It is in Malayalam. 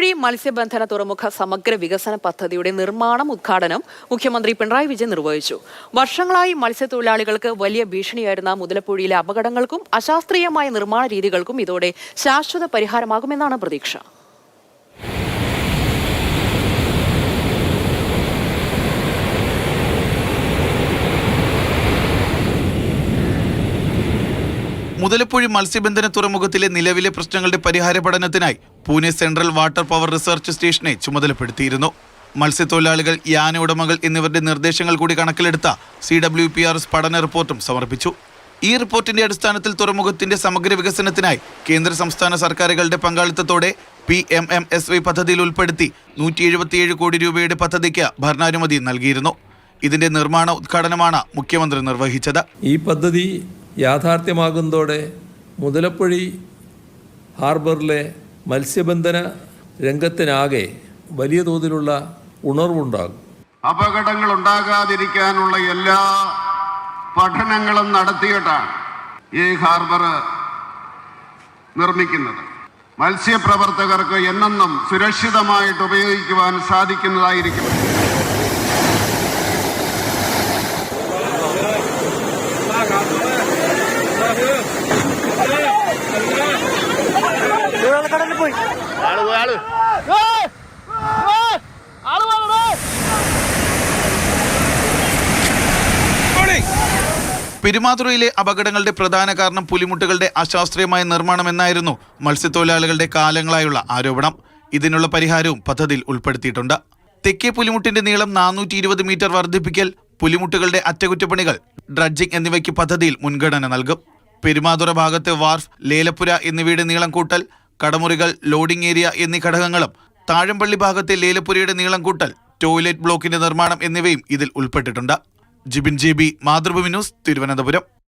മുതലപ്പൊഴി മത്സ്യബന്ധന തുറമുഖ സമഗ്ര വികസന പദ്ധതിയുടെ നിർമ്മാണം ഉദ്ഘാടനം മുഖ്യമന്ത്രി പിണറായി വിജയൻ നിർവഹിച്ചു. വർഷങ്ങളായി മത്സ്യത്തൊഴിലാളികൾക്ക് വലിയ ഭീഷണിയായിരുന്ന മുതലപ്പുഴയിലെ അപകടങ്ങൾക്കും അശാസ്ത്രീയമായ നിർമ്മാണ രീതികൾക്കും ഇതോടെ ശാശ്വത പരിഹാരമാകുമെന്നാണ് പ്രതീക്ഷ. മുതലപ്പുഴി മത്സ്യബന്ധന തുറമുഖത്തിലെ നിലവിലെ പ്രശ്നങ്ങളുടെ പരിഹാര പഠനത്തിനായി Pune central water power research സ്റ്റേഷനെ ചുമതലപ്പെടുത്തിയിരുന്നു. മത്സ്യത്തൊഴിലാളികൾ യാന ഉടമകൾ എന്നിവരുടെ നിർദ്ദേശങ്ങൾ കൂടി കണക്കിലെടുത്ത C W P R S പഠന റിപ്പോർട്ടും സമർപ്പിച്ചു. ഈ റിപ്പോർട്ടിന്റെ അടിസ്ഥാനത്തിൽ തുറമുഖത്തിന്റെ സമഗ്ര വികസനത്തിനായി കേന്ദ്ര സംസ്ഥാന സർക്കാരുകളുടെ പങ്കാളിത്തത്തോടെ P M M S Y പദ്ധതിയിൽ ഉൾപ്പെടുത്തി നൂറ്റി എഴുപത്തിയേഴ് കോടി രൂപയുടെ പദ്ധതിക്ക് ഭരണാനുമതി നൽകിയിരുന്നു. ഇതിന്റെ നിർമ്മാണ ഉദ്ഘാടനമാണ് മുഖ്യമന്ത്രി നിർവഹിച്ചത്. ഈ പദ്ധതി യാഥാർത്ഥ്യമാകുന്നതോടെ മുതലപ്പൊഴി ഹാർബറിലെ മത്സ്യബന്ധന രംഗത്തിനാകെ വലിയ തോതിലുള്ള ഉണർവുണ്ടാകും. അപകടങ്ങൾ ഉണ്ടാകാതിരിക്കാനുള്ള എല്ലാ പഠനങ്ങളും നടത്തിയിട്ടാണ് ഈ ഹാർബർ നിർമ്മിക്കുന്നത്. മത്സ്യപ്രവർത്തകർക്ക് എന്നെന്നും സുരക്ഷിതമായിട്ട് ഉപയോഗിക്കുവാൻ സാധിക്കുന്നതായിരിക്കും. പെരുമാതുറയിലെ അപകടങ്ങളുടെ പ്രധാന കാരണം പുലിമുട്ടുകളുടെ അശാസ്ത്രീയമായ നിർമ്മാണം എന്നായിരുന്നു മത്സ്യത്തൊഴിലാളികളുടെ കാലങ്ങളായുള്ള ആരോപണം. ഇതിനുള്ള പരിഹാരവും പദ്ധതിയിൽ ഉൾപ്പെടുത്തിയിട്ടുണ്ട്. തെക്കേ പുലിമുട്ടിന്റെ നീളം നാനൂറ്റി ഇരുപത് മീറ്റർ വർദ്ധിപ്പിക്കൽ പുലിമുട്ടുകളുടെ അറ്റകുറ്റപ്പണികൾ ഡ്രഡ്ജിംഗ് എന്നിവയ്ക്ക് പദ്ധതിയിൽ മുൻഗണന നൽകും. പെരുമാതുറ ഭാഗത്ത് വാർഫ് ലേലപ്പുര എന്നിവയുടെ നീളം കൂട്ടൽ കടമുറികൾ ലോഡിംഗ് ഏരിയ എന്നീ ഘടകങ്ങളും താഴമ്പള്ളി ഭാഗത്തെ ലേലപ്പുരയുടെ നീളം കൂട്ടൽ ടോയ്ലറ്റ് ബ്ലോക്കിന്റെ നിർമ്മാണം എന്നിവയും ഇതിൽ ഉൾപ്പെട്ടിട്ടുണ്ട്. Jibin J B Mathrubhumi news Thiruvananthapuram.